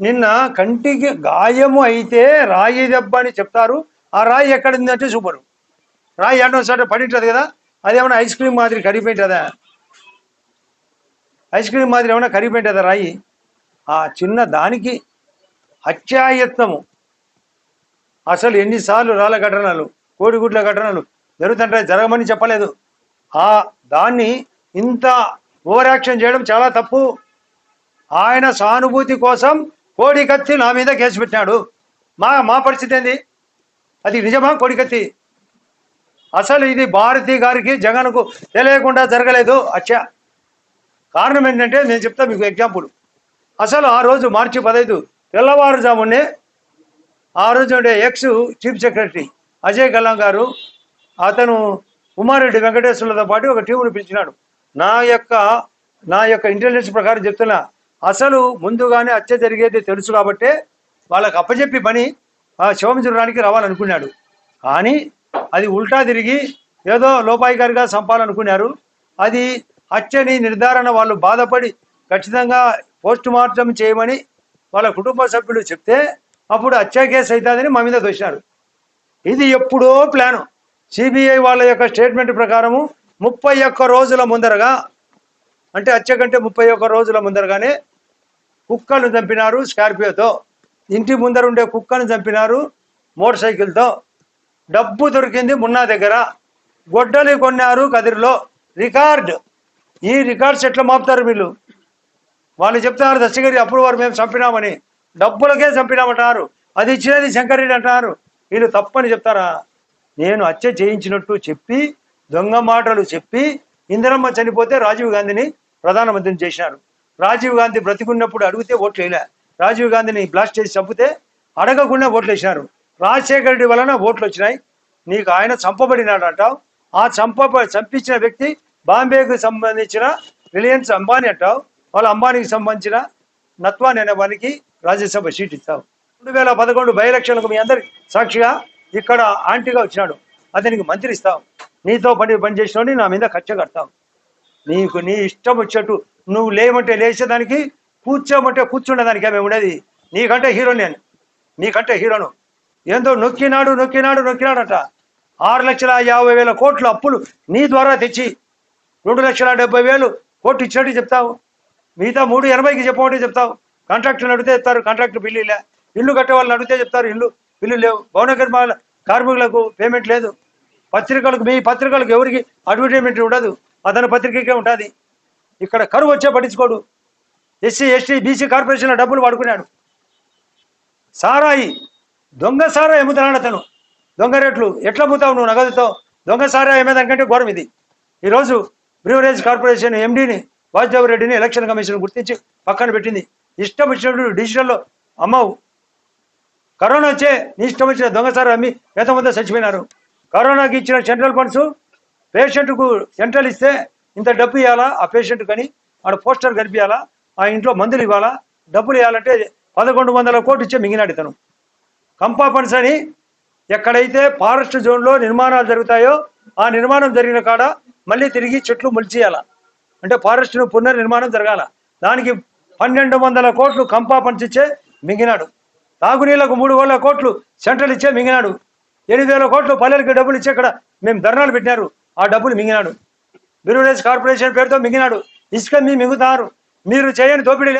నిన్న కంటికి గాయము అయితే రాయి దెబ్బ అని చెప్తారు. ఆ రాయి ఎక్కడిందంటే చూపరు. రాయి ఎన్నో పడింటది పడి ఉంటుంది కదా అదేమన్నా ఐస్ క్రీమ్ మాదిరి కరిగిపోయింటుందా ఐస్ క్రీమ్ మాదిరి ఏమైనా కరిగిపోయింటుందా రాయి? ఆ చిన్న దానికి హత్యాయత్నము. అసలు ఎన్నిసార్లు రాళ్ళ ఘటనలు కోడిగుడ్ల ఘటనలు జరుగుతుంటాయి జరగమని చెప్పలేదు. ఆ దాన్ని ఇంత ఓవర్ యాక్షన్ చేయడం చాలా తప్పు. ఆయన సానుభూతి కోసం కోడి కత్తి నా మీద కేసు పెట్టినాడు. మా మా పరిస్థితి ఏంది? అది నిజమా కోడి కత్తి? అసలు ఇది భారతి గారికి జగన్కు తెలియకుండా జరగలేదు. అచ్చా. కారణం ఏంటంటే నేను చెప్తా మీకు ఎగ్జాంపుల్. అసలు ఆ రోజు మార్చి పదహైదు తెల్లవారుజామునే ఆ రోజు ఉండే ex chief secretary Ajay Kalam garu అతను ఉమారెడ్డి వెంకటేశ్వర్లతో పాటు ఒక టీమును పిలిచినాడు. నా యొక్క నా యొక్క ఇంటెలిజెన్స్ ప్రకారం చెప్తున్నా. అసలు ముందుగానే హత్య జరిగేది తెలుసు కాబట్టే వాళ్ళకి అప్పచెప్పి పని ఆ చూడడానికి రావాలనుకున్నాడు. కానీ అది ఉల్టా తిరిగి ఏదో లోపాయికారిగా చంపాలనుకున్నారు అది హత్యని నిర్ధారణ వాళ్ళు బాధపడి ఖచ్చితంగా పోస్ట్ మార్టం చేయమని వాళ్ళ కుటుంబ సభ్యులు చెప్తే అప్పుడు హత్య కేసు అవుతుందని మా మీద దోషినారు. ఇది ఎప్పుడో ప్లాను. సిబిఐ వాళ్ళ యొక్క స్టేట్మెంట్ ప్రకారము ముప్పై ఒక్క రోజుల ముందరగా అంటే హత్య కంటే ముప్పై ఒక్క రోజుల ముందరగానే కుక్కను చంపినారు స్కార్పియోతో. ఇంటి ముందర ఉండే కుక్కను చంపినారు మోటార్ సైకిల్తో. డబ్బు దొరికింది మున్నా దగ్గర. గొడ్డలి కొన్నారు కదిరిలో. రికార్డ్. ఈ రికార్డ్స్ ఎట్లా మాపుతారు వీళ్ళు. వాళ్ళు చెప్తున్నారు దశగిరి అప్పుడు వారు మేము చంపినామని. డబ్బులకే చంపినామంటారు. అది ఇచ్చినది శంకరెడ్డి అంటారు. వీళ్ళు తప్పని చెప్తారా? నేను హత్య చేయించినట్టు చెప్పి దొంగ మాటలు చెప్పి ఇందిరమ్మ చనిపోతే రాజీవ్ గాంధీని ప్రధానమంత్రిని చేసినారు. రాజీవ్ గాంధీ బ్రతికున్నప్పుడు అడిగితే ఓట్లు వేయలే. రాజీవ్ గాంధీని బ్లాస్ట్ చేసి చంపితే అడగకుండా ఓట్లు వేసినారు. రాజశేఖర రెడ్డి వలన ఓట్లు వచ్చినాయి. నీకు ఆయన చంపబడినాడు అంటావు. ఆ చంప చంపించిన వ్యక్తి బాంబేకు సంబంధించిన రిలయన్స్ అంబానీ అంటావు. వాళ్ళ అంబానీకి సంబంధించిన నత్వాని అనే వానికి రాజ్యసభ సీట్ ఇస్తావు రెండు వేల పదకొండు బై ఎలక్షన్లకు మీ అందరి సాక్షిగా ఇక్కడ ఆంటీగా వచ్చినాడు. అతనికి మంత్రి ఇస్తావు నీతో పని పనిచేసిన నా మీద ఖర్చు కడతావు నీకు నీ ఇష్టం వచ్చేట్టు నువ్వు లేమంటే లేచేదానికి కూర్చోమంటే కూర్చుండేదానికి మేము ఉండేది. నీకంటే హీరో నేను. నీకంటే హీరోను ఏందో నొక్కినాడు నొక్కినాడు నొక్కినాడట. ఆరు లక్షల యాభై వేల కోట్లు అప్పులు నీ ద్వారా తెచ్చి రెండు లక్షల డెబ్బై వేలు కోట్లు ఇచ్చినట్టు చెప్తావు. మిగతా మూడు ఎనభైకి చెప్పమంటే చెప్తావు. కాంట్రాక్టులు అడిగితే చెప్తారు కాంట్రాక్టర్ బిల్లు ఇలా. ఇల్లు కట్టే వాళ్ళని అడిగితే చెప్తారు ఇల్లు బిల్లు లేవు. భవన నిర్మాణ కార్మికులకు పేమెంట్ లేదు. పత్రికలకు మీ పత్రికలకు ఎవరికి అడ్వర్టైజ్మెంట్ ఉండదు. అతని పత్రికకే ఉంటుంది. ఇక్కడ కరువు వచ్చే పట్టించుకోడు. ఎస్సీ ఎస్టీ బీసీ కార్పొరేషన్లో డబ్బులు వాడుకున్నాడు. సారాయి దొంగ సారాయి అమ్ముతున్నాడు అతను. దొంగ రేట్లు ఎట్లా అమ్ముతావు నువ్వు నగదుతో? దొంగ సారాయి అమ్మేదానికంటే ఘోరం ఇది. ఈరోజు బ్రివరేజ్ కార్పొరేషన్ ఎండీని వాసుదేవ రెడ్డిని ఎలక్షన్ కమిషన్ గుర్తించి పక్కన పెట్టింది. ఇష్టం వచ్చినట్టు డిజిటల్లో అమ్మవు. కరోనా వచ్చే నీ ఇష్టం వచ్చిన దొంగసారి అమ్మి ఎంతమంది చచ్చిపోయినారు. కరోనాకి ఇచ్చిన సెంట్రల్ ఫండ్స్ పేషెంట్కు సెంట్రల్ ఇస్తే ఇంత డబ్బు ఇవ్వాలా ఆ పేషెంట్ కానీ ఆడ పోస్టర్ కనిపించాలా ఆ ఇంట్లో మందులు ఇవ్వాలా? డబ్బులు ఇవ్వాలంటే పదకొండు వందల కోట్లు ఇచ్చే మింగినాడు ఇతను కంపా ఫండ్స్ అని ఎక్కడైతే ఫారెస్ట్ జోన్లో నిర్మాణాలు జరుగుతాయో ఆ నిర్మాణం జరిగిన కాడ మళ్ళీ తిరిగి చెట్లు మొలిచేయాల? అంటే ఫారెస్ట్ను పునర్నిర్మాణం జరగాల? దానికి పన్నెండు వందల కోట్లు కంపా ఫండ్స్ ఇచ్చే మింగినాడు. తాగునీళ్ళకు మూడు వేల కోట్లు సెంట్రల్ ఇచ్చే మింగినాడు. ఎనిమిది వేల కోట్లు పల్లెలకి డబ్బులు ఇచ్చే ఇక్కడ మేము ధర్నాలు పెట్టినారు. ఆ డబ్బులు మింగినాడు. బిరువేజ్ కార్పొరేషన్ పేరుతో మింగినాడు. ఇసుక మీ మింగుతారు. మీరు చేయని దోపిడీ